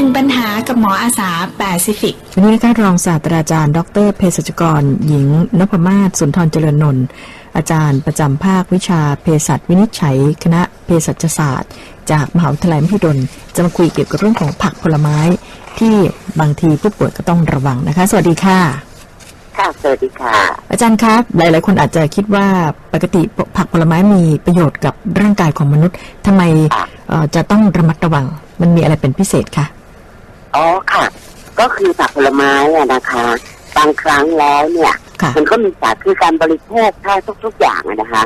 นึ่งปัญหากับหมออาสาแปซิฟิก วันนี้นะคะรองศาสตราจารย์ ดรเภสัชกร หญิงนพมาศสุนทรเจริญนนท์อาจารย์ประจำภาควิชาเภสัชวินิจฉัย คณะเภสัชศาสตร์ จากมหาวิทยาลัยมหิดลจะมาคุยเกี่ยวกับเรื่องของผักผลไม้ ที่บางทีผู้ป่วยก็ต้องระวังนะคะ สวัสดีค่ะค่ะสวัสดีค่ะ อาจารย์ครับ หลาย ๆ คนอาจจะคิดว่าปกติผักผลไม้มีประโยชน์กับร่างกายของมนุษย์ทำไมค่ะเอ่อจะต้องระมัดระวัง มันมีอะไรเป็นพิเศษคะ อ๋อค่ะ ก็คือผักผลไม้อะนะคะ บางครั้งแล้วเนี่ยค่ะมันก็มีสารคือการบริโภคถ้าทุก ๆ อย่างอะนะคะ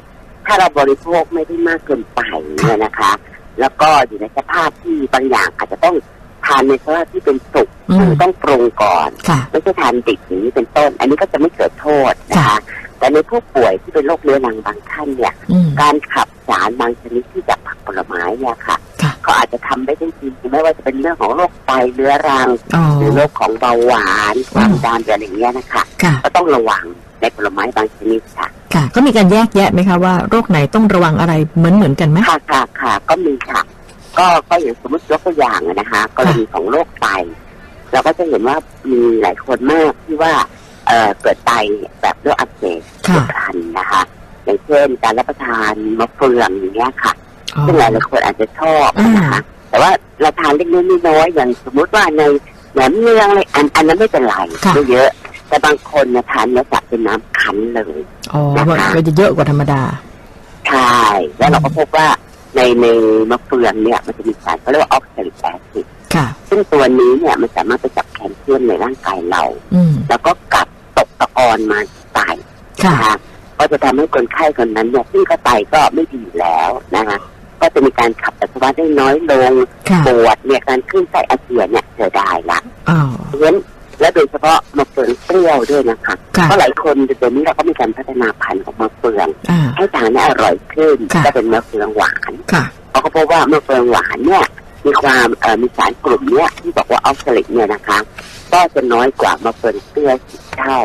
ถ้าเราบริโภคไม่ได้มากเกินไปเนี่ยนะคะ แล้วก็อยู่ในสภาพที่บางอย่างอาจจะต้องทานในสภาพที่เป็นสุกอืมคือต้องปรุงก่อนค่ะไม่ใช่ทานดิบอย่างนี้เป็นต้น อันนี้ก็จะไม่เกิดโทษนะคะค่ะแต่ในผู้ป่วยที่เป็นโรคเรื้อรังบางท่านเนี่ยอืมการขับสารบางชนิดที่จากผักผลไม้เนี่ยค่ะ ค่ะเขาอาจจะทำได้ได้จริงไม่ว่าจะเป็นเรื่องของโรคไตเรื้อรังอ๋อหรือโรคของเบาหวานความดันหรืออะไรอย่างเงี้ยนะคะค่ะก็ต้องระวังในผลไม้บางชนิดค่ะค่ะก็มีการแยกแยะไหมคะว่าโรคไหนต้องระวังอะไรเหมือนเหมือนกันไหมค่ะค่ะค่ะก็มีค่ะ ก็ก็อย่างสมมติยกตัวอย่างอะนะคะกรณีของโรคไตเราก็จะเห็นว่ามีหลายคนมากที่ว่าเอ่อเกิดไตแบบเลือดอักเสบค่ะเฉียบพลันนะคะอย่างเช่นการรับประทานมะเฟืองอย่างเงี้ยค่ะอ๋อ ซึ่งหลายหลายๆคนอาจจะชอบอ่านนะคะแต่ว่าเราทานเล็กๆน้อยๆอย่างสมมุติว่าในแหนมเนืองเลยอันอันนั้นไม่เป็นไรค่ะไม่เยอะ แต่บางคนเนี่ยทานเนื้อสัตว์เป็นน้ำคั้นเลยอ๋อนะคะก็จะเยอะกว่าธรรมดาใช่แล้วเราก็พบว่าในในมะเฟืองเนี่ยมันจะมีสารเขาเรียกว่าออกซาลิกแอซิดค่ะซึ่งตัวนี้เนี่ยมันสามารถไปจับแคลเซียมในร่างกายเราอืมแล้วก็กลับตกตะกอนมาไตค่ะนะคะก็จะทำให้คนไข้คนนั้นเนี่ยซึ่งก็ไตก็ไม่ดีอยู่แล้วนะคะ ก็จะมีการขับปัสสาวะได้น้อยลงค่ะปวดเนี่ยการขึ้นไส้อาเจียนเนี่ยเจอได้ละอ๋อเพราะฉะนั้นและโดยเฉพาะมะเฟืองเปรี้ยวด้วยนะคะค่ะเพราะหลายคนเดี๋ยวนี้เราก็มีการพัฒนาพันธุ์ของมะเฟืองอ่าให้ทานได้อร่อยขึ้นค่ะก็เป็นมะเฟืองหวานค่ะเขาก็พบว่ามะเฟืองหวานเนี่ยมีความเอ่อมีสารกลุ่มเนี้ยที่บอกว่าออกซาลิกเนี่ยนะคะ ก็จะน้อยกว่ามะเฟืองเปรี้ยวสิบเท่า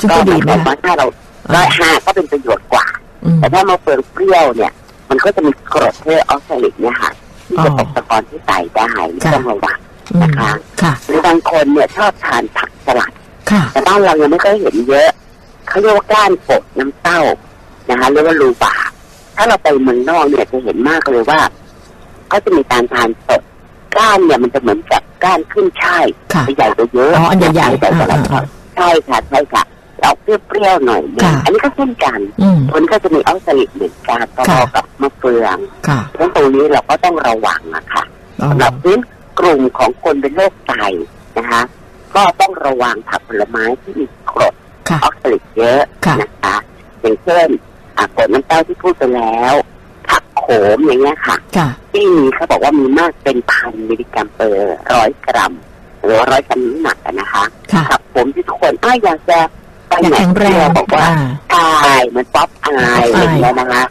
ซึ่งก็ก็หดีมายคนะวามว่าถ้าเราร้อยห้าก็เป็นประโยชน์กว่าอืมแต่ถ้ามะเฟืองเปรี้ยวเนี่ย มันก็จะมีกรดเทอออกซาลิกเนี่ยค่ะที่จะอ๋อตกตะกอนที่ไตได้ไม่ค่ะต้องระวังอืมนะคะค่ะหรือบางคนเนี่ยชอบทานผักสลัดค่ะแต่บ้านเรายังไม่ค่อยเห็นเยอะเขาเรียกว่าก้านปดน้ำเต้านะคะเรียกว่ารูบาถ้าเราไปเมืองนอกเนี่ยจะเห็นมากเลยว่าเขาจะมีการทานสดก้านเนี่ยมันจะเหมือนกับก้านขึ้นช่ายค่ะใหญ่กว่าเยอะอ๋ออันใหญ่ๆใหญ่กว่าเราอ่าใช่ค่ะใช่ค่ะ เราเปรี้ยวๆหน่อยนึงค่ะอันนี้ก็เช่นกันอืมมันก็จะมีออกซาลิกเหมือนกันพอค่ะๆกับมะเฟืองค่ะเพราะตรงนี้เราก็ต้องระวังนะคะอ๋อสำหรับพื้นกลุ่มของคนเป็นโรคไตนะคะ ก็ต้องระวังผักผลไม้ที่มีกรดค่ะออกซาลิกเยอะค่ะนะคะอย่างเช่นอ่ากรดน้ำเต้าที่พูดไปแล้วผักโขมอย่างเงี้ยค่ะค่ะ ที่มีเขาบอกว่ามีมากเป็นพันมิลลิกรัมเปอร์ร้อยกรัมหรือว่าร้อยกรัมน้ำหนักอะนะคะค่ะผักโขมที่ทุกคนอ้าวอยากจะไป อยากไหนแข็งแรงบอกว่าอ่าใช่เหมือนป๊อปอายอะไรอย่างเงี้ยนะคะ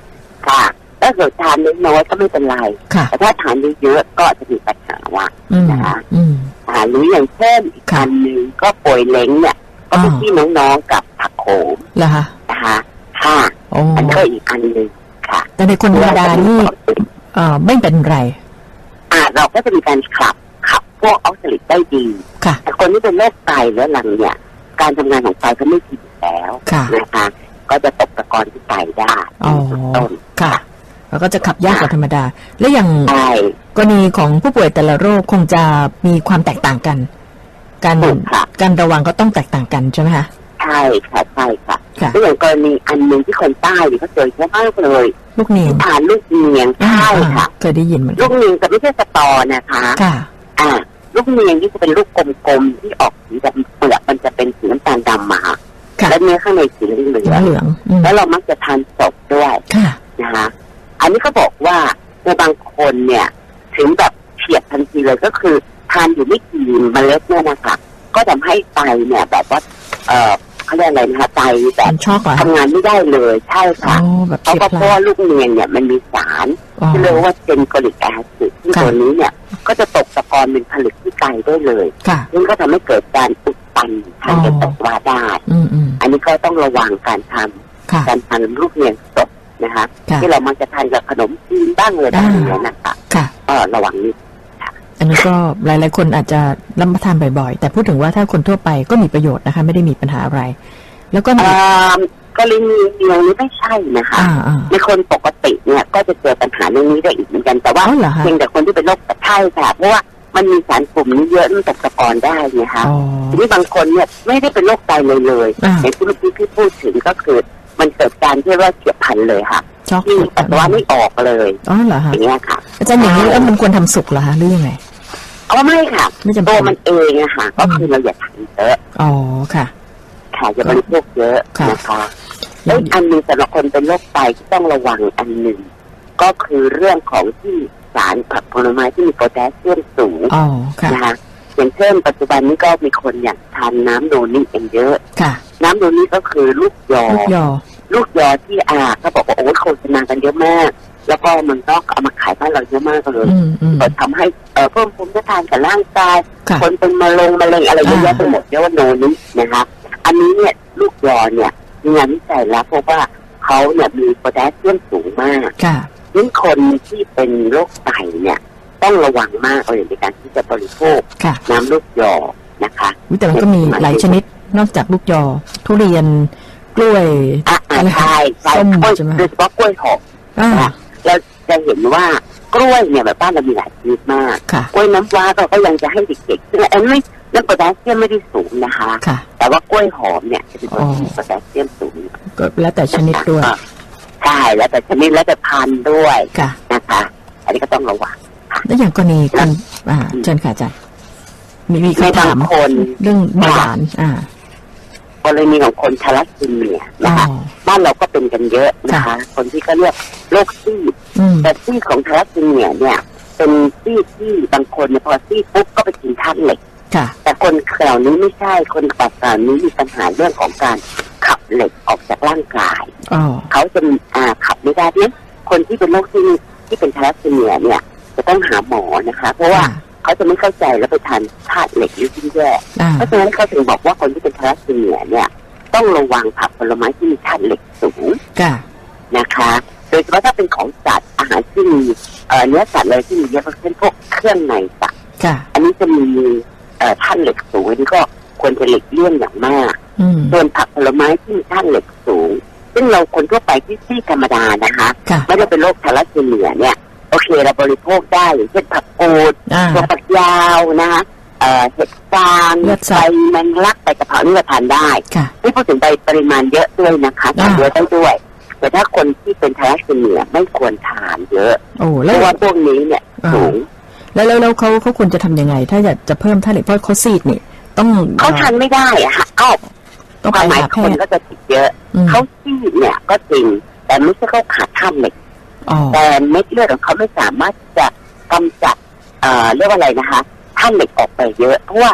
ค่ะถ้าเกิดทานน้อยๆก็ไม่เป็นไรค่ะแต่ถ้าทานเยอะๆก็จะมีปัญหาว่าอืมนะคะอืมอ่าหรืออย่างเช่นอีกค่ะอันหนึ่งก็ป่วยเล้งเนี่ย ก็เป็นอ๋อพี่น้องๆกับผักโขมเหรอคะนะคะค่ะโอ้อันนี้ก็อีกอันหนึ่งค่ะ แต่ในคนธรรมดานี่เอ่อไม่เป็นไรอ่าเราก็จะมีการขับขับพวกออกซิลิตได้ดีค่ะแต่คนที่เป็นโรคไตเรื้อรังเนี่ย การทำงานของไตก็ไม่ดีอยู่แล้วค่ะนะคะก็จะตกตะกอนที่ไตได้อ๋อเป็นต้นค่ะแล้วก็จะขับยากกว่าธรรมดา และอย่างใช่กรณีของผู้ป่วยแต่ละโรคคงจะมีความแตกต่างกัน การถูกค่ะการระวังก็ต้องแตกต่างกันใช่ไหมคะใช่ค่ะใช่ค่ะค่ะก็อย่างกรณีอันหนึ่งที่คนใต้เนี่ยเขาเจอเยอะมากเลย ลูกเนียงทานลูกเนียงอ่าใช่อ่าค่ะเคยได้ยินเหมือนลูกันกเนียงแต่ไม่ใช่สตอนะคะ ค่ะ อ่า ลูกเนียงที่จะเป็นลูกกลมๆที่ออกสีแบบเปลือกมันจะเป็นสีน้ำตาลดำมาค่ะและเนื้อข้างในสีเหลืเหลือองงเหลืองอืมๆแล้วเรามักจะทานสดด้วยค่ะนะคะอันนี้เขาบอกว่าในบางคนเนี่ย ถึงแบบเฉียดทันทีเลยก็คือ ทานอยู่ไม่กี่เมล็ดเนี่ยนะคะก็ทำให้ไตเนี่ยแบบว่า เออเขาเรียกอะไรนะคะไตแบบมันช็อกเหรอทำงานไม่ได้เลย ใช่อ๋อค่ะแบบเพราะเฉียบว่าเพพลัราะนว่าลูกเนียงเนี่ยมันมีสารอ๋อ ที่เรียกว่าเจนโกลิกแอซิดที่ค่ะตัวนี้เนี่ย ก็จะตกตะกอนเป็นผลึกที่ไตได้เลยค่ะซึ่งก็ทำให้เกิดการอุดตันทางอ๋อเดินปัสสาวะได้อืมอืมอันนี้ก็ต้องระวังการทำค่ะการทานลูกเนียงสดนะคะค่ะที่เรามักจะทานกับขนมจีนบ้างเลยแบบนี้นะคะค่ะก็ระวังนิดอันนี้ก็หลาย ๆ คนอาจจะรับประทานบ่อย ๆ แต่พูดถึงว่าถ้าคนทั่วไปก็มีประโยชน์นะคะ ไม่ได้มีปัญหาอะไร แล้วก็มีอ่า กรณีเดียวนี้ไม่ใช่นะคะอ่าอ่าในคนปกติเนี่ยก็จะเจอปัญหาเรื่องนี้ได้อีกเหมือนกันแต่ว่าอ๋อเหรอคะเพียงแต่คนที่เป็นโรคตะไคร่ค่ะเพราะว่ามันมีสารกลุ่มนี้เยอะมันตกตะกอนได้ไงคะอ๋อทีนี้บางคนเนี่ยไม่ได้เป็นโรคไตเลยเลยอ่าอย่างที่เมื่อกี้พี่พูดถึงก็คือมันเกิดการที่ว่าเฉียบพลันเลยค่ะช็อกที่ปัสสาวะไม่ออกเลยอ๋อเหรออคะย่างเงี้ยค่ะอาจารย์อย่างนี้เอ้ามันควรทำสุกเหรอคะหรือยังไงเอาไม่ค่ะไม่จำเป็นตัวมันเองอะค่ะ ก็คือเราอย่าทานเยอะอ๋อค่ะค่ะอย่าบริโภคเยอะค่ะนะคะ แล้วอีกอันหนึ่งสำหรับคนเป็นโรคไตที่ต้องระวังอันหนึ่งก็คือเรื่องของที่สารผักผลไม้ที่มีโพแทสเซียมสูงอ๋อค่ะนะคะอย่างเช่น ปัจจุบันนี้ก็มีคนอยากทานน้ำโนนี่เองเยอะค่ะน้ำโนนี่ก็คือลูกยอลูกยอ ลูกยอที่อาเขาบอกว่าโอ้ยโฆษณากันเยอะมาก แล้วก็มันก็เอามาขายบ้านเราเยอะมากเลยอืมอืมก็ทำให้เอ่อเพิ่มภูมิต้านทานกับร่างกายค่ะคนเป็นมะเร็งมะเร็งอะไรเยอะแยะอ่าไปหมดเรียกว่าโนนี้นะคะ อันนี้เนี่ยลูกยอเนี่ยมี งานวิจัยแล้วเพราะว่าเขาเนี่ยมีโพแทสเซียมสูงมากค่ะยิ่งคนที่เป็นโรคไตเนี่ย ต้องระวังมากเลยในการที่จะบริโภคน้ำลูกยอนะคะวิแต่มันก็มีหลายชนิดนอกจากลูกยอ ทุเรียนกล้วยอะไรใช่ใช่ส้มกล้วยใช่ไหมโดยเฉพาะกล้วยหอมเราจะเห็นว่ากล้วยเนี่ยแบบบ้านเรามีหลายชนิดมาก กล้วยน้ำว้าเราก็ยังจะให้เด็กๆซึ่งอันไม่ น้ำโพแทสเซียมไม่ได้สูงนะคะ ค่ะ แต่ว่ากล้วยหอมเนี่ยจะเป็นตัวอ๋อที่มีโพแทสเซียมสูงก็แล้วแต่ชนิดด้วยอะใช่แล้วแต่ชนิดแล้วแต่พันธุ์ด้วยค่ะ นะคะ อันนี้ก็ต้องระวังแล้วอย่างกรณีคนอ่าเชิญค่ะอาจารย์มีมีในคำบาถางมคนเรื่องเบาหวาน อ่ากรณีของคนทาลัสซีเมียอ๋อนะคะบ้านเราก็เป็นกันเยอะนะคะ คนที่เขาเรียกโรคซีดอืมแต่ซีดของทาลัสซีเมียเนี่ย เป็นซีดที่บางคนเนี่ยพอซีดปุ๊บก็ไปกินธาตุเหล็กค่ะ แต่คนเหล่านี้ไม่ใช่คนแบบเหล่านี้มีปัญหาเรื่องของการขับเหล็กออกจากร่างกายอ๋อเขาจะมีอ่าขับไม่ได้เนี่ยคนที่เป็นโรคที่ที่เป็นทาลัสซีเมียเนี่ย จะต้องหาหมอนะคะ เพราะว่าค่ะเขาจะไม่เข้าใจแล้วไปทานธาตุเหล็กหรือยิ่งแย่อ่าเพราะฉะนั้นเขาถึงบอกว่าคนที่เป็นทาลัสซีเมียเนี่ยต้องระวังผักผลไม้ที่มีธาตุเหล็กสูงค่ะนะคะ โดยเฉพาะถ้าเป็นของสัตว์อาหารที่มีเอ่อเนื้อสัตว์เลยที่มีเยอะเช่นพวกเครื่องในสัตว์ค่ะอันนี้จะมี เอ่อธาตุเหล็กสูงอันนี้ก็ควรจะหลีกเลี่ยงอย่างมากอืมส่วนผักผลไม้ที่มีธาตุเหล็กสูง ซึ่งเราคนทั่วไปที่ที่ธรรมดานะคะค่ะไม่ได้เป็นโรคทาลัสซีเมียเนี่ยโอเคเราบริโภคได้อย่างเช่นผักกูดอ่าถั่วฝักยาวนะคะเอ่อเห็ดฟางเลือดสัใบตว์แมงลักใบกระเพรานี่เราทานได้ค่ะไม่พูดถึงใบปริมาณเยอะด้วยนะคะทานอ่าเยอะได้ด้วย แต่ถ้าคนที่เป็นทาลัสซีเมียไม่ควรทานเยอะโอ้เพแล้วราะว่าพวกนี้เนี่ยอ่าสูง แล้วแล้วแล้วเขาเขาควรจะทำยังไง ถ้าอยากจะเพิ่มธาตุเหล็กเพราะเขาซีดนี่ ต้องเขาทานไม่ได้อะค่ะอ้าวต้องคไปวามหมายหาแพคนทย์ก็จะติดเยอะอืมเขาซีดเนี่ย ก็จริง แต่ไม่ใช่เขาขาดธาตุเหล็กอ๋อแต่เม็ดเลือดของเขาไม่สามารถที่จะกำจัดเอ่อเรียกว่าอะไรนะคะธาตุเหล็กออกไปเยอะเพราะว่า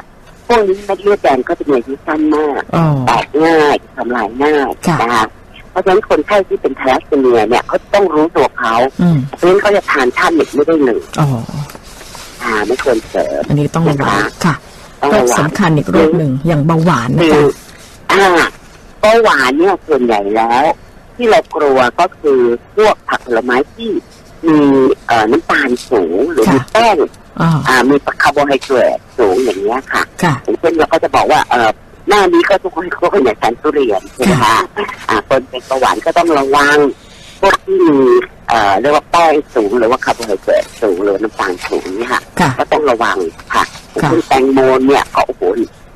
พวกนี้เม็ดเลือดแดงก็จะมีอายุสั้นมากอ๋อแตกง่ายทำลายง่ายค่ะนะคะเพราะฉะนั้นคนไข้ที่เป็นทาลัสซีเมียเนี่ยเขาต้องรู้ตัวเขาอืมเพราะฉะนั้นเขาจะทานธาตุเหล็กไม่ได้เลย อ๋ออ่าไม่ควรเสริมอันนี้ต้องระวังค่ะต้องโรคระวังสำคัญอีกโรคหนึ่งอย่างเบาหวานนะคือคะอ่าเบาหวานเนี่ยส่วนใหญ่แล้ว ที่เรากลัวก็คือพวกผักผลไม้ที่มีเอ่อน้ำตาลสูงหรือมีแป้งอ๋ออ่ามีคาร์โบไฮเดรตสูงอย่างเงี้ยค่ะค่ะอย่างเช่นเราก็จะบอกว่าเออหน้านี้ก็ทุกคนทุกคนอยากทานทุเรียนใช่ไหมคะอ่าคนเป็นเบาหวานก็ต้องระวังพวกที่มี เอ่อเรียกว่าแป้งสูงหรือว่าคาร์โบไฮเดรตสูงหรือน้ำตาลสูงเนี่ยค่ะค่ะก็ต้องระวังค่ะอย่างค่ะเช่นแตงโมเนี่ยก็โอ้โห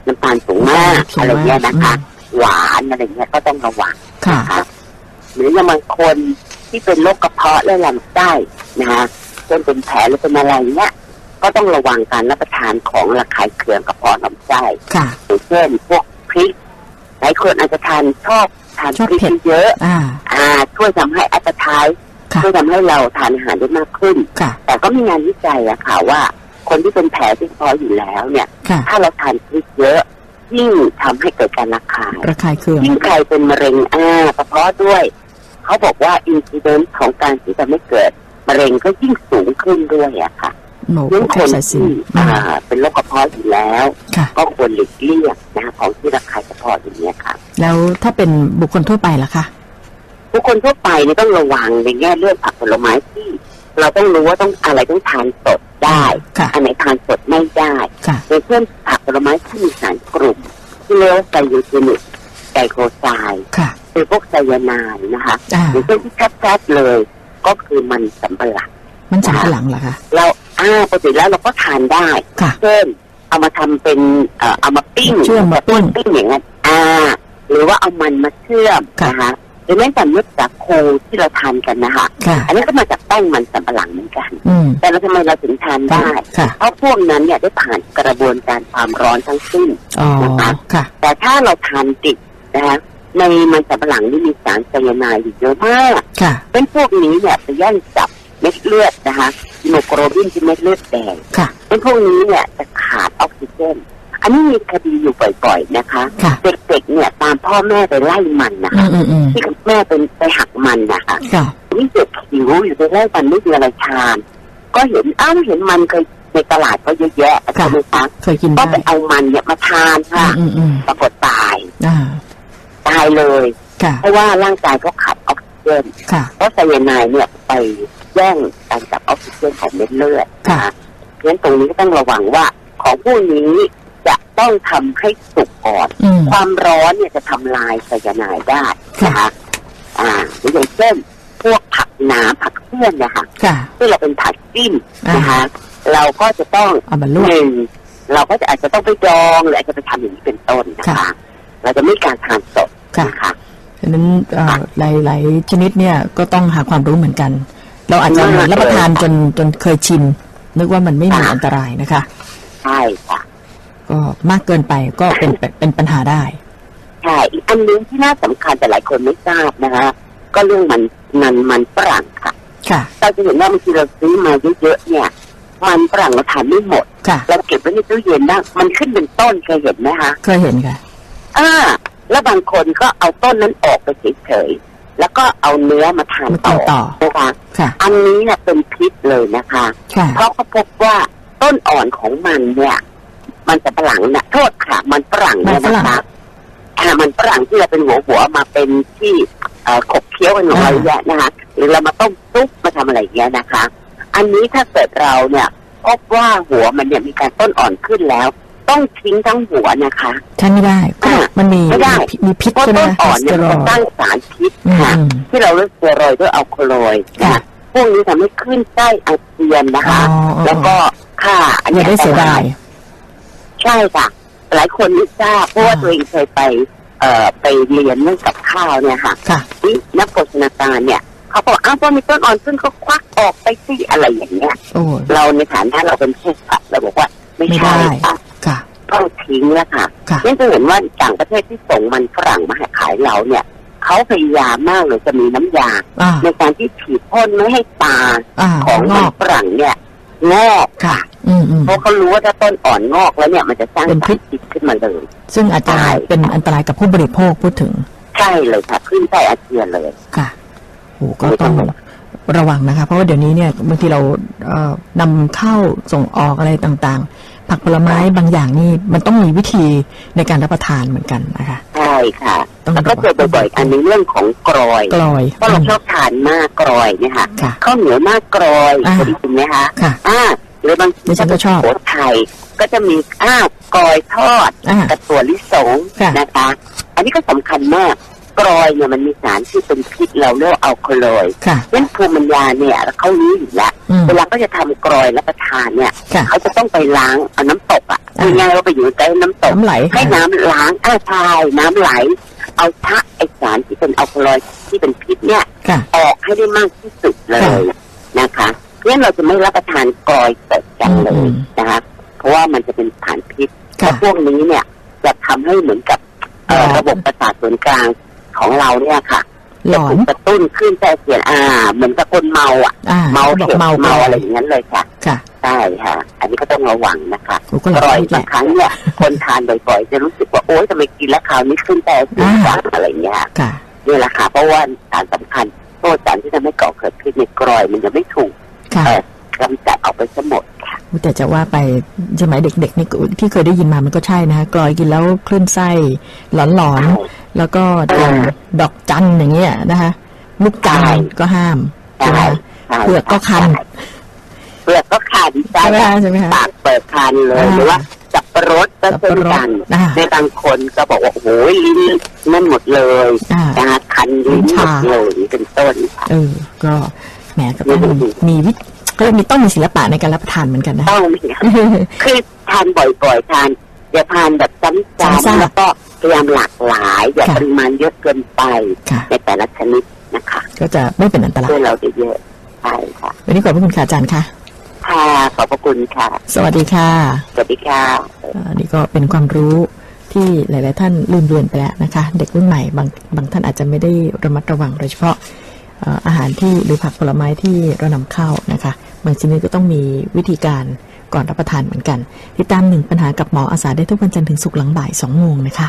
น้ำตาลสูงมากสูงมากอะไรเงี้ยนะคะ หวานอะไรเงี้ยก็ต้องระวังค่ะนะคะหรืออย่างบางคนที่เป็นโรคกระเพาะและลำไส้นะคะเช่นเป็นแผลหรือเป็นอะไรเนี้ยก็ต้องระวังการรับประทานของระคายเคืองกระเพาะลำไส้ค่ะอย่างเช่นพวกพริกหลายคนอาจจะทานชอบทานชอบพริกเผ็ดเยอะอ่าอ่าช่วยทำให้อัตทายค่ะช่วยทำให้เราทานอาหารได้มากขึ้นค่ะแต่ก็มีงานวิจัยอะค่ะว่า คนที่เป็นแผลที่คออยู่แล้วเนี่ยค่ะถ้าเราทานพริกเยอะยิ่งทำให้เกิดการระคายระคายเคืองยิ่งใครเป็นมะเร็งอ่ากระเพาะด้วย เขาบอกว่าอินซิเดนต์ของการที่จะไม่เกิดมะเร็งก็ยิ่งสูงขึ้นด้วยอะค่ะหมูเรื่องแคคนปไซซิที่นอ่าเป็นโรคกระเพาะอยู่แล้วค่ะก็ควรหลีกเลี่ยงนะคะของที่ระคายกระเพาะอย่างนี้ยค่ะ แล้วถ้าเป็นบุคคลทั่วไปล่ะคะ ผู้คนทั่วไปนี่ต้องระวังในแง่เรื่องผักผลไม้ที่ เราต้องรู้ว่าต้องอะไรต้องทานสดได้ค่ะอันไหนทานสดไม่ได้ค่ะโดยเช่นผักผลไม้ที่มีสารกลุ่มที่เรียกว่าไซยูเจนิกไกโคไซด์ค่ะคือพวกไซยาไนด์นะคะอ่าอย่างเช่นที่ชัดๆเลย ก็คือมันสำปะหลังมันสำปะหลังเหรอคะเราอ่าปกติแล้วเราก็ทานได้ค่ะเช่นเอามาทำเป็นเอ่อเอามาปิ้งเชื่อมมาปิ้งปิ้งอย่างนั้นอ่า หรือว่าเอามันมาเชื่อมค่ะนะคะ หรือแม้แต่เนื้อจากโคที่เราทานกันนะคะค่ะอันนี้ก็มาจากแป้งมันสำปะหลังเหมือนกันอืมแต่เราทำไมเราถึงทานได้ค่ะเพราะพวกนั้นเนี่ยได้ผ่านกระบวนการความร้อนทั้งสิ้นอ๋อค่ะแต่ถ้าเราทานติดนะคะในมันสำปะหลังนี่มีสารไซยาไนด์อยู่เยอะมากค่ะเป็นพวกนี้เนี่ยไปย่างจับเม็ดเลือดนะคะฮีโมโกลบินที่เม็ดเลือดแดงค่ะเป็นพวกนี้เนี่ยจะขาดออกซิเจน อันนี้มีคดีอยู่บ่อยๆนะคะ ค่ะ เด็กๆเนี่ยตามพ่อแม่ไปไล่มันนะอืคะมอืมอืมที่แม่เป็นไปหักมันนะคะ ค่ะนี่เด็กหิวอยู่ไปไล่มันไม่มีอะไรทาน ก็เห็นอ้าวเห็นมันเคยในตลาดก็เยอะแยะค่ะ ใช่ไหมคะเคยกินก็ได้ไปเอามันเนี่ยมาทานอืค่ะมอืมอืมปรากฏตายอ่า ตายเลย ค่ะ เพราะว่าร่างกายก็ขาดออกซิเจนค่ะ เพราะไซยาไนด์เนี่ยไปแย่งการจับออกซิเจนของเม็ดเลือดนะค่ะคะเพราะฉะนั้นตรงนี้ก็ต้องระวังว่าของพวกนี้ จะต้องทำให้สุกก่อนอืมความร้อนเนี่ยจะทำลายไซยาไนด์ได้นะคะอ่าหรืออย่างเช่นพวกผักหนาผักเพื่อนเนะคะค่ะที่เราเป็นผักจิ้มอ่านนะคะ เราก็จะต้องเอามาลวกหนึ่งเราก็จะอาจจะต้องไปดองหรืออาจจะไปทำอย่างนี้เป็นต้นนะคะค่ะเราจะไม่การทานสดค่ะนะคะฉะนั้นเอ่อหลายหลายชนิดเนี่ยก็ต้องหาความรู้เหมือนกัน เราอาจจะมากรับประทานเลยจนจนเคยชินนึกว่ามันไม่มีค่ะอันตรายนะคะ ใช่ค่ะ ก็มากเกินไปก็เป็นเป็นเป็นปัญหาได้ใช่อีกอันหนึงที่น่าสำคัญแต่หลายคนไม่ทราบนะคะ ก็เรื่องมันมันมันฝรั่งค่ะ ค่ะเราจะเห็นว่าบางทีเราซื้อมาเยอะๆเนี่ย มันฝรั่งเราทานไม่หมดค่ะเราเก็บไว้ในตู้เย็นบ้างมันขึ้นเป็นต้นเคยเห็นไหมคะเคยเห็นค่ะอ่าแล้วบางคนก็เอาต้นนั้นออกไปเฉยๆแล้วก็เอาเนื้อมาทานมากิต่นอต่อนะคะค่ะอันนี้เนี่ยเป็นพิษเลยนะคะค่ะเพราะเขาพบว่าต้นอ่อนของมันเนี่ย มันจะฝรั่งนะโทษค่ะ มันฝรั่งเนี่ยมันฝนะรั่งคะอ่ามันฝรั่งที่เราเป็นหัวหัวๆมาเป็นที่เอ่อขบเคี้ยวกันหน่อยอ่าแยะนะคะหรือเรามาต้มซุปมาทำอะไรอย่างเงี้ยนะคะ อันนี้ถ้าเกิดเราเนี่ยพบว่าหัวมันเนี่ยมีการต้นอ่อนขึ้นแล้ว ต้องทิ้งทั้งหัวนะคะใช่ไม่ได้ก็อ่ามันมีไม่ได้มีพิษเพราะใช่ไหมต้นคะอ่อนสเนี่เตียยรมันอยด์จะสร้างสารพิษอืมค่ะอืมที่เราเรียกสเตียรอยด์ด้วยอัลคาลอยด์ค่ะนะพวกนี้ทำให้ขึ้นไส้อาเจียนนะอ๋อคะอ๋อแล้วก็ค่าอันอย่านี้ได้เสียดาย ใช่ค่ะ หลายคนไม่ทราบเพราะว่าอ่าตัวเองเคยไป เอ่อไปเรียนเรื่องกับข้าวเนี่ยค่ะค่ะที่นักโภชนาการเนี่ยเขาบอกอ้าวพอมีต้นอ่อนขึ้นก็ควักออกไปสิอะไรอย่างเงี้ยโอ้เราในฐานะเราเป็นเภสัชเราบอกว่าไม่ไม่ใช่ได้ค่ะ ค่ะ ต้องทิ้งแล้วค่ะค่ะนี่จะเห็นว่าต่างประเทศที่ส่งมันฝรั่งมาให้ขายเราเนี่ยเขาพยายามมากเลยจะมีน้ำยา อ่าในการที่ฉีดพ่นไม่ให้ตาอ่าของงมัอนกฝรั่งเนี่ยงอกค่ะอืมอืม เพราะเขารู้ว่าถ้าต้นอ่อนงอกแล้วเนี่ย มันจะสร้างเป็นสาพิรษพิษขึ้นมาเลย ซึ่งอาจจะใช่เป็นอันตรายกับผู้บริโภคพูดถึง ใช่เลยค่ะขึ้นไส้อาเจียนเลยค่ะโอ้ก็ต้องระวังนะคะ เพราะว่าเดี๋ยวนี้เนี่ยบางทีเราเอ่อนำเข้าส่งออกอะไรต่างๆ ผักผลไม้บางอย่างนี่มันต้องมีวิธีในการรับประทานเหมือนกันนะคะใช่ค่ะต้องแล้วก็เจอบ่อยๆอันในเรื่องของกรอยกลอยเพราะเราชอบทานมากกรอยเนี่ยค่ะค่ะข้าวเหนียวมากกรอยอ่าเคยได้ยินไหมคะค่ะอ่าห รือบางทีดิฉันก็ชอบโขไทยก็จะมีอ้าวกรอยทอดอ่ากับตัวลิสงค่ะนะคะ อันนี้ก็สำคัญมากกรอยเนี่ยมันมีสารที่เป็นพิษเราเรียกว่าอัลคาลอยด์ค่ะนั้นภูมิปัญญาเนี่ยเขารู้อยู่แล้วอืมเวลาก็จะทำกรอยรับประทานเนี่ยค่ะเขาจะต้องไปล้างเอาน้ำตกอะอ่าง่ายๆว่าไปอยู่ใกล้น้ำตกน้ำไหลให้น้ำล้างอ้าชายน้ำไหล เอาชะไอสารที่เป็นอัลคาลอยด์ที่เป็นพิษเนี่ยค่ะออกให้ได้มากที่สุดเลยนะคะ เพราะฉะนั้นเราจะไม่รับประทานกรอยสดกันเลอืยมนะคะเพราะว่ามันจะเป็นสารพิษค่ะและพวกนี้เนี่ยจะทำให้เหมือนกับเอ่อหลอนระบบประสาทส่วนกลางของเราเนี่ยค่ะหลจะอถูนกกระตุ้นขึ้นใจเสียอ่า เหมือนกับคนเมาอะอ่าเมาบอกเข็ดเมาเมาก่นอะไรอย่างนั้นเลยค่ะค่ะใช่ค่ะ อันนี้ก็ต้องระวังนะคะโอ้ก็หกลรออนยแหบางละครั้งเนี่ยคนทานบ่อยๆจะรู้สึกว่าโอ๊ยทำไมกินแล้วคราวนี้ขึ้นแต่เสียจังอะไรอย่างเงี้ยค่ะนี่แหละค่ะเพราะว่าสารสำคัญโทษสารที่ทำให้ก่อเกิดขึ้นในกรอยมันจะไม่ถูกค่ะเอ่อ กำจัดออกไปทั้งหมดค่ะแต่จะว่าไปสมัยเด็กๆนี่ก็ที่เคยได้ยินมามันก็ใช่นะคะกลอยกินแล้วคลื่นไส้หลอนๆ แล้วก็อ่าดอกจันอย่างเงี้ยนะคะลูกจันใช่ก็ห้ามใช่ไหมใช่คะใช่เปลือกก็คันเปลือกก็ขาดใช่ไหมคะใช่ไหมคะปากเปิดคันเลยอ่าหรือว่าสับปะรดก็สับเช่ปะนรดกันอ่าในบางคนก็บอกว่าโอ้โหลิ้นนั่นหมดเลยอ่านะคะคันลิ้นหมดชาเลยนี่เป็นต้นค่ะเออก็ แหมก็ต้องอืมมีวิทก็มีต้องมีศิลปะในการรับประทานเหมือนกันนะต้องมีค่ะคือทานบ่อยๆทานอย่าทานแบบซ้ซ้ำำซากๆแล้วก็พยายามหลากหลาย อย่าค่ะปริมาณเยอะเกินไปค่ะในแต่ละชนิดนะคะ ก็จะไม่เป็นอันตราช่วยยเราได้เยอะใช่ค่ะวันนี้ขอบพระคุณค่ะอาจารย์ค่ะค่ะขอบพระคุณค่ะ สวัสดีค่ะ สวัสดีค่ะอ่านี่ก็เป็นความรู้ที่หลาย ๆ ท่านลืมเลือนไปแล้วนะคะ เด็กรุ่นใหม่บางบางท่านอาจจะไม่ได้ระมัดระวังโดยเฉพาะเอาหารที่หรือผักผลไม้ที่เรานำเข้านะคะบางชนิดก็ต้องมีวิธีการก่อนรับประทานเหมือนกัน ติดตามหนึ่งปัญหากับหมออาสาได้ทุกวันจันทร์ถึงศุกร์หลังบ่าย2โมงนะคะ